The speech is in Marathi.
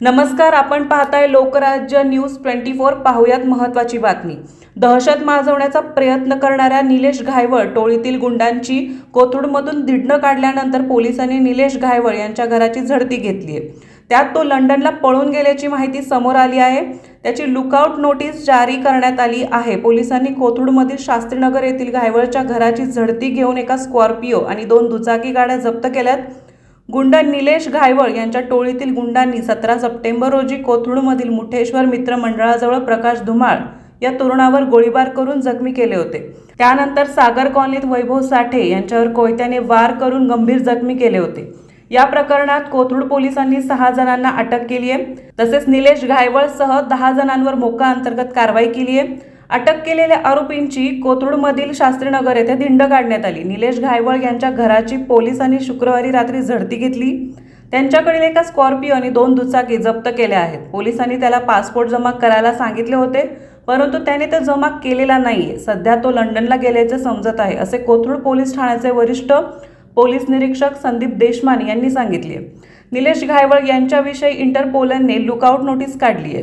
नमस्कार आपण पाहताय लोकराज्य न्यूज ट्वेंटी फोर. पाहूयात महत्त्वाची बातमी. दहशत माजवण्याचा प्रयत्न करणाऱ्या निलेश घायवळ टोळीतील गुंडांची कोथरूडमधून धिडणं काढल्यानंतर पोलिसांनी निलेश घायवळ यांच्या घराची झडती घेतली आहे. त्यात तो लंडनला पळून गेल्याची माहिती समोर आली आहे. त्याची लुकआउट नोटीस जारी करण्यात आली आहे. पोलिसांनी कोथरूडमधील शास्त्रीनगर येथील घायवळच्या घराची झडती घेऊन एका स्कॉर्पिओ आणि दोन दुचाकी गाड्या जप्त केल्यात. गुंड निलेश घायवळ यांच्या टोळीतील गुंडांनी सतरा सप्टेंबर रोजी कोथरूडमधील मुठेश्वर मित्र मंडळाजवळ प्रकाश धुमाळ या तरुणावर गोळीबार करून जखमी केले होते. त्यानंतर सागर कॉलनीत वैभव साठे यांच्यावर कोयत्याने वार करून गंभीर जखमी केले होते. या प्रकरणात कोथरूड पोलिसांनी सहा जणांना अटक केली आहे तसेच निलेश घायवळसह दहा जणांवर मोका अंतर्गत कारवाई केली आहे अटक केलेल्या आरोपींची कोथरूडमधील शास्त्रीनगर येथे धिंड काढण्यात आली. निलेश घायवळ यांच्या घराची पोलिसांनी शुक्रवारी रात्री झडती घेतली. त्यांच्याकडील एका स्कॉर्पिओ आणि दोन दुचाकी जप्त केल्या आहेत. पोलिसांनी त्याला पासपोर्ट जमा करायला सांगितले होते परंतु त्याने तो जमा केलेला नाहीये. सध्या तो लंडनला गेल्याचे समजत आहे असे कोथरूड पोलीस ठाण्याचे वरिष्ठ पोलीस निरीक्षक संदीप देशमान यांनी सांगितले. निलेश घायवळ यांच्याविषयी इंटरपोलने लुकआउट नोटीस काढली आहे